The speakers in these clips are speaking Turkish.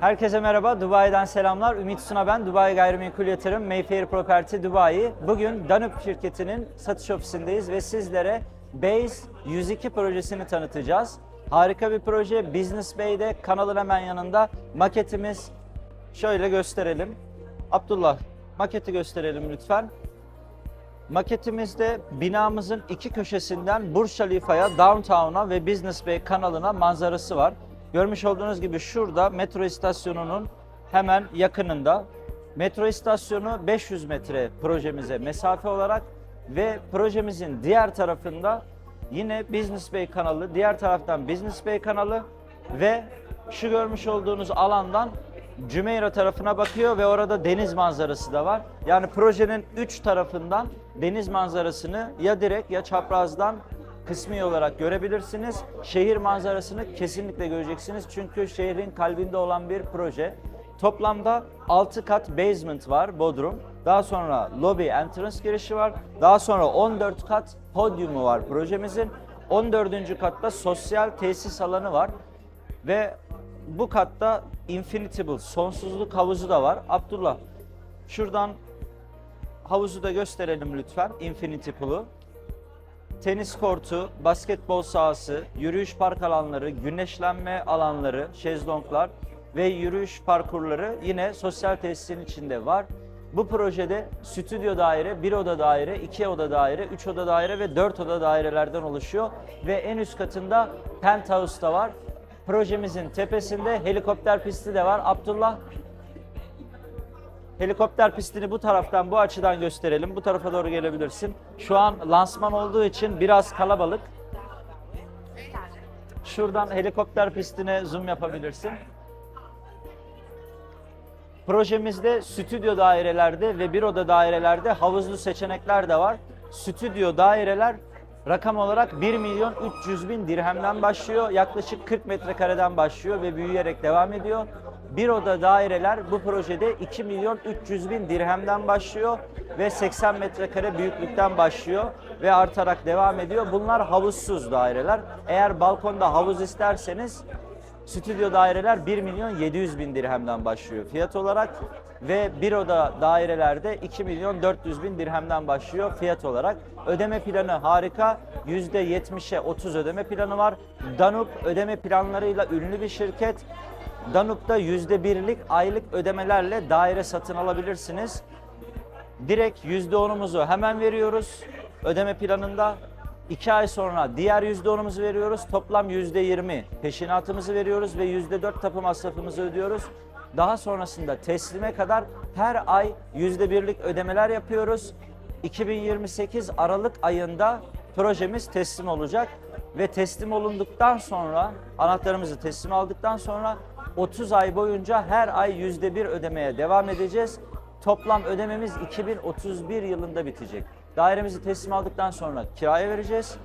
Herkese merhaba, Dubai'den selamlar. Ümit Suna ben, Dubai Gayrimenkul Yatırım, Mayfair Property Dubai. Bugün Danup şirketinin satış ofisindeyiz ve sizlere Base 102 projesini tanıtacağız. Harika bir proje, Business Bay'de kanalın hemen yanında maketimiz. Şöyle gösterelim. Abdullah, maketi gösterelim lütfen. Maketimizde binamızın iki köşesinden Burj Khalifa'ya, Downtown'a ve Business Bay kanalına manzarası var. Görmüş olduğunuz gibi şurada metro istasyonunun hemen yakınında. Metro istasyonu 500 metre projemize mesafe olarak ve projemizin diğer tarafında yine Business Bay kanalı, diğer taraftan Business Bay kanalı ve şu görmüş olduğunuz alandan Cümeyra tarafına bakıyor ve orada deniz manzarası da var. Yani projenin üç tarafından deniz manzarasını ya direkt ya çaprazdan kısmi olarak görebilirsiniz. Şehir manzarasını kesinlikle göreceksiniz çünkü şehrin kalbinde olan bir proje. Toplamda 6 kat basement var Bodrum. Daha sonra lobby entrance girişi var. Daha sonra 14 kat podyumu var projemizin. 14. katta sosyal tesis alanı var. Ve bu katta Infinitable sonsuzluk havuzu da var. Abdullah şuradan havuzu da gösterelim lütfen Infinity Pool'u. Tenis kortu, basketbol sahası, yürüyüş park alanları, güneşlenme alanları, şezlonglar ve yürüyüş parkurları yine sosyal tesisin içinde var. Bu projede stüdyo daire, bir oda daire, iki oda daire, üç oda daire ve dört oda dairelerden oluşuyor. Ve en üst katında penthouse da var. Projemizin tepesinde helikopter pisti de var. Abdullah Helikopter pistini bu taraftan, bu açıdan gösterelim. Bu tarafa doğru gelebilirsin. Şu an lansman olduğu için biraz kalabalık. Şuradan helikopter pistine zoom yapabilirsin. Projemizde stüdyo dairelerde ve bir oda dairelerde havuzlu seçenekler de var. Stüdyo daireler rakam olarak 1 milyon 300 bin dirhemden başlıyor. Yaklaşık 40 metrekareden başlıyor ve büyüyerek devam ediyor. Bir oda daireler bu projede 2 milyon 300 bin dirhemden başlıyor ve 80 metrekare büyüklükten başlıyor ve artarak devam ediyor. Bunlar havuzsuz daireler. Eğer balkonda havuz isterseniz Stüdyo daireler 1 milyon 700 bin dirhemden başlıyor fiyat olarak ve bir oda dairelerde 2 milyon 400 bin dirhemden başlıyor fiyat olarak. Ödeme planı harika. %70'e 30 ödeme planı var. Danup ödeme planlarıyla ünlü bir şirket. Danup'ta %1'lik aylık ödemelerle daire satın alabilirsiniz. Direkt %10'umuzu hemen veriyoruz ödeme planında. 2 ay sonra diğer %10'umuzu veriyoruz. Toplam %20 peşinatımızı veriyoruz ve %4 tapu masrafımızı ödüyoruz. Daha sonrasında teslime kadar her ay %1'lik ödemeler yapıyoruz. 2028 Aralık ayında projemiz teslim olacak ve teslim olunduktan sonra anahtarımızı teslim aldıktan sonra 30 ay boyunca her ay %1 ödemeye devam edeceğiz. Toplam ödememiz 2031 yılında bitecek. Dairemizi teslim aldıktan sonra kiraya vereceğiz.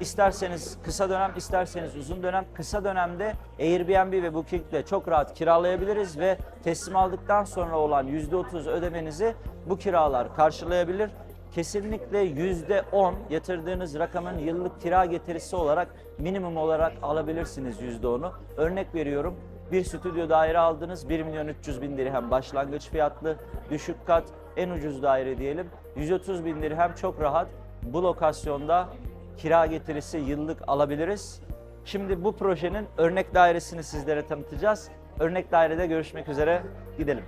İsterseniz kısa dönem, isterseniz uzun dönem. Kısa dönemde Airbnb ve Booking ile çok rahat kiralayabiliriz ve teslim aldıktan sonra olan %30 ödemenizi bu kiralar karşılayabilir. Kesinlikle %10 yatırdığınız rakamın yıllık kira getirisi olarak minimum olarak alabilirsiniz %10'u. Örnek veriyorum bir stüdyo daire aldınız 1 milyon 300 bin dirhem başlangıç fiyatlı düşük kat en ucuz daire diyelim 130 bin dirhem çok rahat bu lokasyonda kira getirisi yıllık alabiliriz. Şimdi bu projenin örnek dairesini sizlere tanıtacağız. Örnek dairede görüşmek üzere gidelim.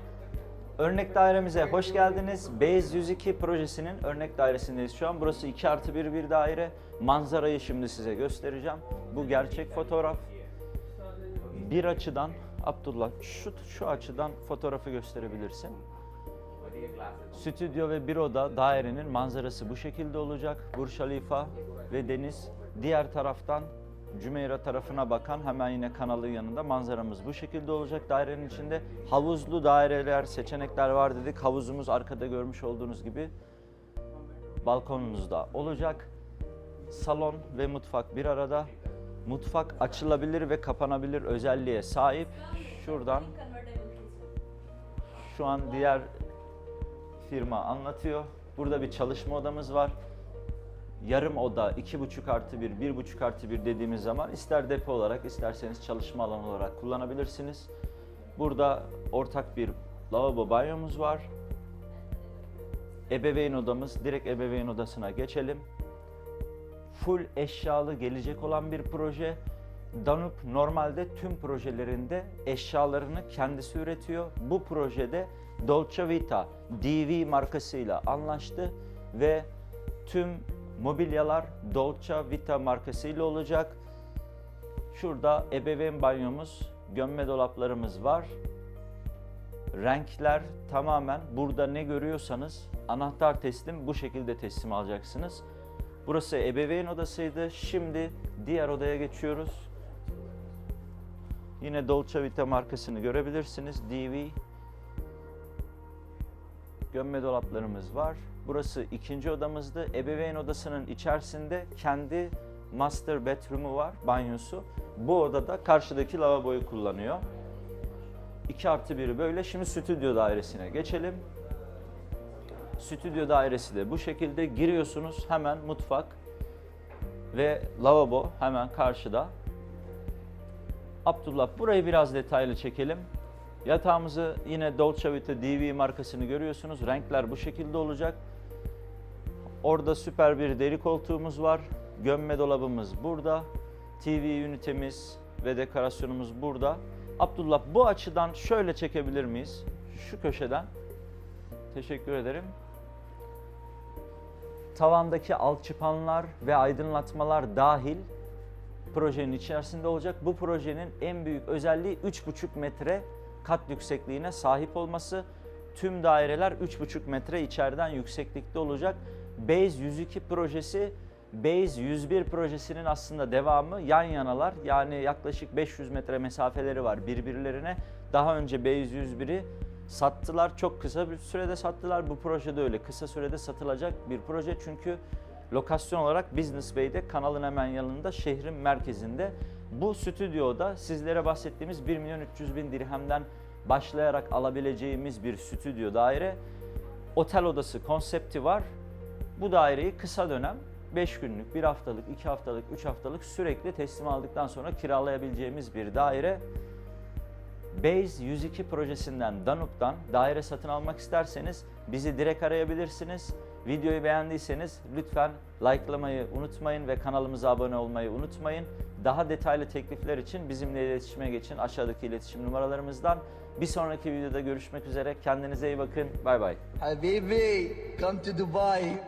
Örnek dairemize hoş geldiniz. Base 102 projesinin örnek dairesindeyiz şu an. Burası 2 artı 1 bir daire. Manzarayı şimdi size göstereceğim. Bu gerçek fotoğraf. Bir açıdan Abdullah şu, şu açıdan fotoğrafı gösterebilirsin. Stüdyo ve bir oda dairenin manzarası bu şekilde olacak. Burj Khalifa ve deniz. Diğer taraftan Cümeyra tarafına bakan hemen yine kanalın yanında manzaramız bu şekilde olacak. Dairenin içinde havuzlu daireler, seçenekler var dedik. Havuzumuz arkada görmüş olduğunuz gibi balkonunuzda olacak. Salon ve mutfak bir arada. Mutfak açılabilir ve kapanabilir özelliğe sahip. Şuradan şu an diğer firma anlatıyor. Burada bir çalışma odamız var. Yarım oda, iki buçuk artı bir, bir buçuk artı bir dediğimiz zaman ister depo olarak isterseniz çalışma alanı olarak kullanabilirsiniz. Burada ortak bir lavabo banyomuz var. Ebeveyn odamız, direkt ebeveyn odasına geçelim. Full eşyalı gelecek olan bir proje. Danup normalde tüm projelerinde eşyalarını kendisi üretiyor. Bu projede Dolce Vita DV markasıyla anlaştı ve tüm mobilyalar Dolce Vita markasıyla olacak. Şurada ebeveyn banyomuz, gömme dolaplarımız var. Renkler tamamen burada ne görüyorsanız anahtar teslim bu şekilde teslim alacaksınız. Burası ebeveyn odasıydı. Şimdi diğer odaya geçiyoruz. Yine Dolce Vita markasını görebilirsiniz. DV gömme dolaplarımız var. Burası ikinci odamızdı. Ebeveyn odasının içerisinde kendi master bedroom'u var, banyosu. Bu odada karşıdaki lavaboyu kullanıyor. 2 artı biri böyle. Şimdi stüdyo dairesine geçelim. Stüdyo dairesi de bu şekilde giriyorsunuz. Hemen mutfak ve lavabo hemen karşıda. Abdullah burayı biraz detaylı çekelim. Yatağımızı yine Dolce Vita DV markasını görüyorsunuz. Renkler bu şekilde olacak. Orada süper bir deri koltuğumuz var. Gömme dolabımız burada. TV ünitemiz ve dekorasyonumuz burada. Abdullah bu açıdan şöyle çekebilir miyiz? Şu köşeden. Teşekkür ederim. Tavandaki alçıpanlar ve aydınlatmalar dahil projenin içerisinde olacak. Bu projenin en büyük özelliği 3,5 metre kat yüksekliğine sahip olması. Tüm daireler 3,5 metre içeriden yükseklikte olacak. Base 102 projesi Base 101 projesinin aslında devamı yan yanalar. Yani yaklaşık 500 metre mesafeleri var birbirlerine. Daha önce Base 101'i sattılar. Çok kısa bir sürede sattılar. Bu projede öyle kısa sürede satılacak bir proje. Çünkü lokasyon olarak Business Bay'de kanalın hemen yanında şehrin merkezinde. Bu stüdyoda sizlere bahsettiğimiz 1 milyon 300 bin dirhemden başlayarak alabileceğimiz bir stüdyo daire. Otel odası konsepti var. Bu daireyi kısa dönem 5 günlük, 1 haftalık, 2 haftalık, 3 haftalık sürekli teslim aldıktan sonra kiralayabileceğimiz bir daire. Base 102 projesinden Danup'tan daire satın almak isterseniz bizi direkt arayabilirsiniz. Videoyu beğendiyseniz lütfen likelamayı unutmayın ve kanalımıza abone olmayı unutmayın. Daha detaylı teklifler için bizimle iletişime geçin aşağıdaki iletişim numaralarımızdan. Bir sonraki videoda görüşmek üzere. Kendinize iyi bakın. Bay bay. Habibi, come to Dubai.